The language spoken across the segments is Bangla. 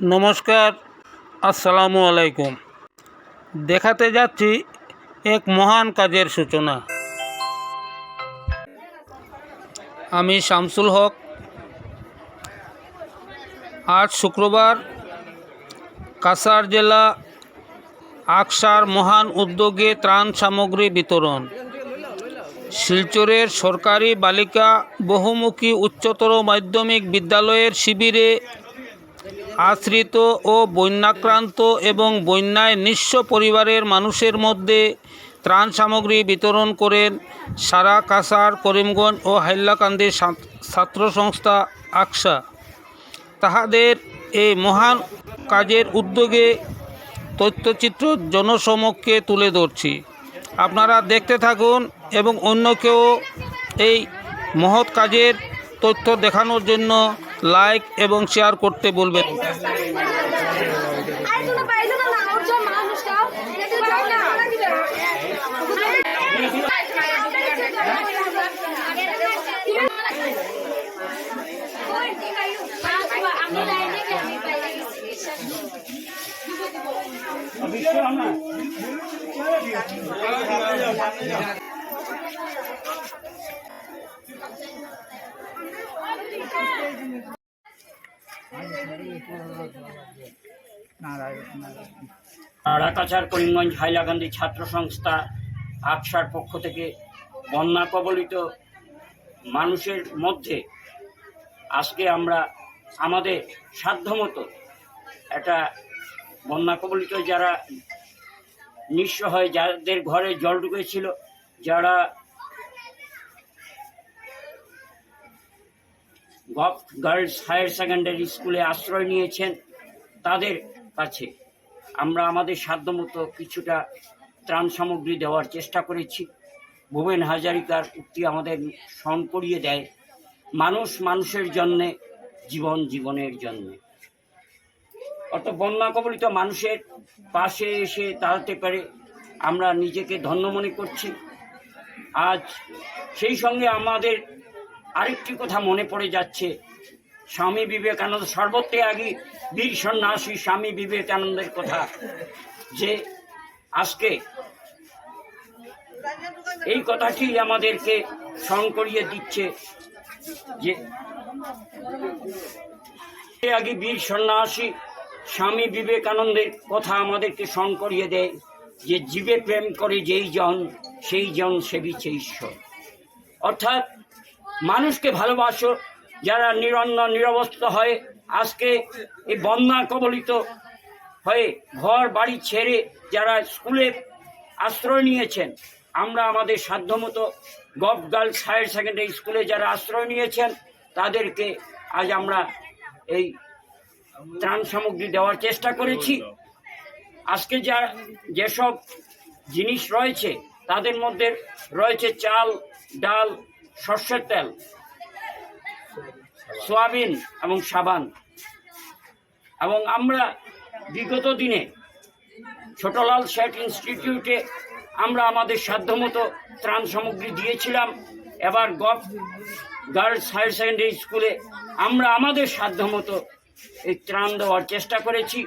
নমস্কার, আসসালামু আলাইকুম। দেখাতে যাচ্ছি এক মহান কাজের সূচনা। আমি শামসুল হক। আজ শুক্রবার কাসার জেলা আকসার মহান উদ্যোগে ত্রাণ সামগ্রী বিতরণ। শিলচরের সরকারি বালিকা বহুমুখী উচ্চতর মাধ্যমিক বিদ্যালয়ের শিবিরে আশ্রিত ও বন্যাক্রান্ত এবং বন্যায় নিঃস্ব পরিবারের মানুষের মধ্যে ত্রাণ সামগ্রী বিতরণ করেন সারা কাসার করিমগঞ্জ ও হাইলাকান্দির ছাত্র- সংস্থা আকসা। তাহাদের এই মহান কাজের উদ্যোগে তথ্যচিত্র জনসমক্ষে তুলে ধরছি। আপনারা দেখতে থাকুন এবং অন্যকেও এই মহৎ কাজের তথ্য দেখানোর জন্য লাইক এবং শেয়ার করতে বলবেন। আমি লাইনে করিমগঞ্জ হাইলাকান্দি ছাত্র সংস্থা আকসার পক্ষ থেকে বন্যা কবলিত মানুষের মধ্যে আজকে আমরা আমাদের সাধ্যমতো একটা বন্যা কবলিত যারা নিঃস্ব হয়, যাদের ঘরে জল ঢুকেছিল, যারা গভ গার্লস হায়ার সেকেন্ডারি স্কুলে আশ্রয় নিয়েছেন তাদের কাছে। আমরা আমাদের সাধ্যমতো কিছুটা ত্রাণ সামগ্রী দেওয়ার চেষ্টা করেছি। ভুবেন হাজারিকার উক্তি আমাদের স্মরণ করিয়ে দেয়, মানুষ মানুষের জন্যে, জীবন জীবনের জন্যে। অত বন্যা কবলিত মানুষের পাশে এসে দাঁড়াতে পারে আমরা নিজেকে ধন্য মনে করছি। আজ সেই সঙ্গে আমাদের আরেকটি কথা মনে পড়ে যাচ্ছে। স্বামী বিবেকানন্দ সর্বত্যাগী বীর সন্ন্যাসী স্বামী বিবেকানন্দের কথা যে আজকে এই কথাটি আমাদেরকে স্মরণ করিয়ে দিচ্ছে যে আগে বীর সন্ন্যাসী স্বামী বিবেকানন্দের কথা আমাদেরকে স্মরণ করিয়ে দেয় যে জীবে প্রেম করে যেই জন, সেই জন সেবিছে ঈশ্বর। অর্থাৎ মানুষকে ভালোবাসো, যারা নিরন্ন নিরবস্থ হয়ে আজকে এই বন্যা কবলিত হয়ে ঘর, বাড়ি ছেড়ে যারা স্কুলে আশ্রয় নিয়েছেন, আমরা আমাদের সাধ্যমতো গভ গার্লস হায়ার সেকেন্ডারি স্কুলে যারা আশ্রয় নিয়েছেন, তাদেরকে আজ আমরা এই ত্রাণ সামগ্রী দেওয়ার চেষ্টা করেছি। আজকে যা, যেসব জিনিস রয়েছে, তাদের মধ্যে রয়েছে চাল, ডাল সর্ষের তেল, সোয়াবিন এবং সাবান। এবং আমরা বিগত দিনে ছোটলাল শেঠ ইনস্টিটিউটে আমরা আমাদের সাধ্যমতো ত্রাণ সামগ্রী দিয়েছিলাম। এবার গভ গার্লস হায়ার সেকেন্ডারি স্কুলে আমরা আমাদের সাধ্যমতো এই ত্রাণ দেওয়ার চেষ্টা করেছি।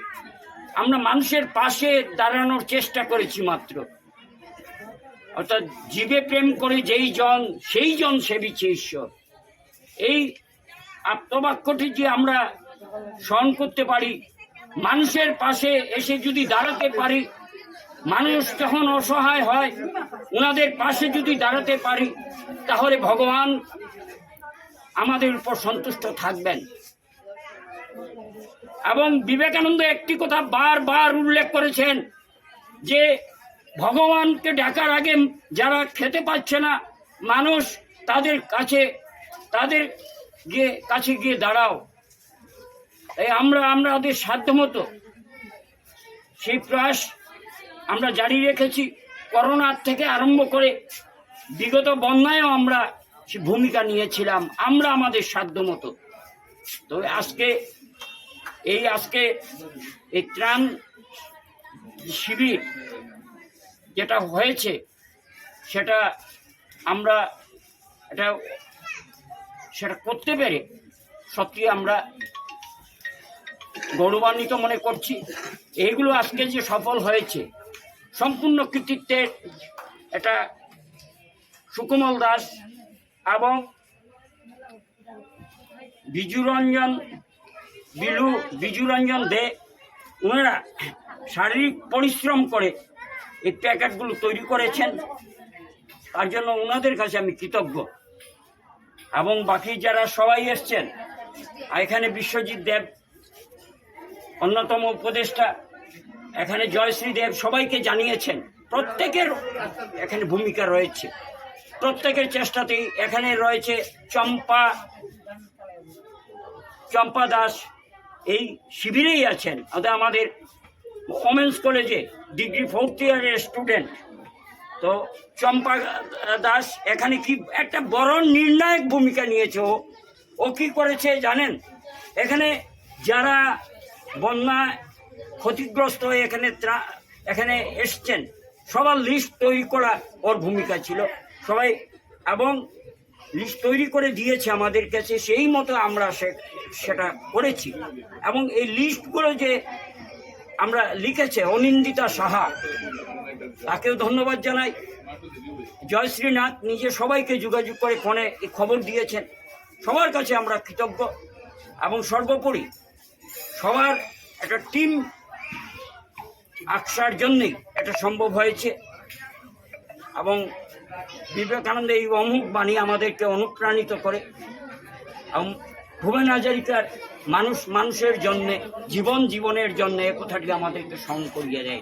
আমরা মানুষের পাশে দাঁড়ানোর চেষ্টা করেছি মাত্র। অর্থাৎ জীবে প্রেম করে যেই জন, সেই জন সেবিছে ঈশ্বর। এই আত্মবাক্যটি যে আমরা স্মরণ করতে পারি, মানুষের পাশে এসে যদি দাঁড়াতে পারি, মানুষ যখন অসহায় হয় ওনাদের পাশে যদি দাঁড়াতে পারি, তাহলে ভগবান আমাদের উপর সন্তুষ্ট থাকবেন। এবং বিবেকানন্দ একটি কথা বারবার উল্লেখ করেছেন যে ভগবানকে ডাকার আগে যারা খেতে পাচ্ছে না, মানুষ তাদের কাছে, তাদের গিয়ে, কাছে গিয়ে দাঁড়াও। এই আমরা, আমাদের সাধ্যমতো সেই প্রয়াস আমরা জারি রেখেছি। করোনার থেকে আরম্ভ করে বিগত বন্যায়ও আমরা সে ভূমিকা নিয়েছিলাম। আমরা আমাদের সাধ্যমতো তবে আজকে এই আজকে এই ত্রাণ শিবির যেটা হয়েছে, সেটা আমরা এটা সেটা করতে পেরে সত্যি আমরা গৌরবান্বিত মনে করছি। এইগুলো আজকে যে সফল হয়েছে, সম্পূর্ণ কৃতিত্বের এটা সুকুমল দাস এবং বিজুরঞ্জন বিলু বিজুরঞ্জন দে, ওনারা শারীরিক পরিশ্রম করে এই প্যাকেটগুলো তৈরি করেছেন। তার জন্য ওনাদের কাছে আমি কৃতজ্ঞ। এবং বাকি যারা সবাই এসছেন, এখানে বিশ্বজিৎ দেব, অন্যতম উপদেষ্টা, এখানে জয়শ্রী দেব, সবাইকে জানিয়েছেন, প্রত্যেকের এখানে ভূমিকা রয়েছে। প্রত্যেকের চেষ্টাতেই এখানে রয়েছে চম্পা চম্পা দাস, এই শিবিরেই আছেন। আমাদের ওমেন্স কলেজে ডিগ্রি ফোর্থ ইয়ারের স্টুডেন্ট। তো চম্পা দাস এখানে কি একটা বড় নির্ণায়ক ভূমিকা নিয়েছে ও। ও কি করেছে জানেন? এখানে যারা বন্যা ক্ষতিগ্রস্ত হয়ে এখানে এখানে এসছেন, সবার লিস্ট তৈরি করা ওর ভূমিকা ছিল। সবাই এবং লিস্ট তৈরি করে দিয়েছে আমাদের কাছে, সেই মতো আমরা সেটা করেছি। এবং এই লিস্টগুলো যে আমরা লিখেছে অনিন্দিতা সাহা। তাকেও ধন্যবাদ জানাই। জয়শ্রীনাথ নিজে সবাইকে যোগাযোগ করে ফোনে এই খবর দিয়েছেন। সবার কাছে আমরা কৃতজ্ঞ এবং সর্বোপরি সবার একটা টিম আকসার জন্যেই এটা সম্ভব হয়েছে। এবং বিবেকানন্দ এই অমুক বাণী আমাদেরকে অনুপ্রাণিত করে। এবং ভুবন হাজারিকার মানুষ মানুষের জন্যে জীবন জীবনের জন্যে কথাটি আমাদেরকে স্মরণ করিয়ে দেয়।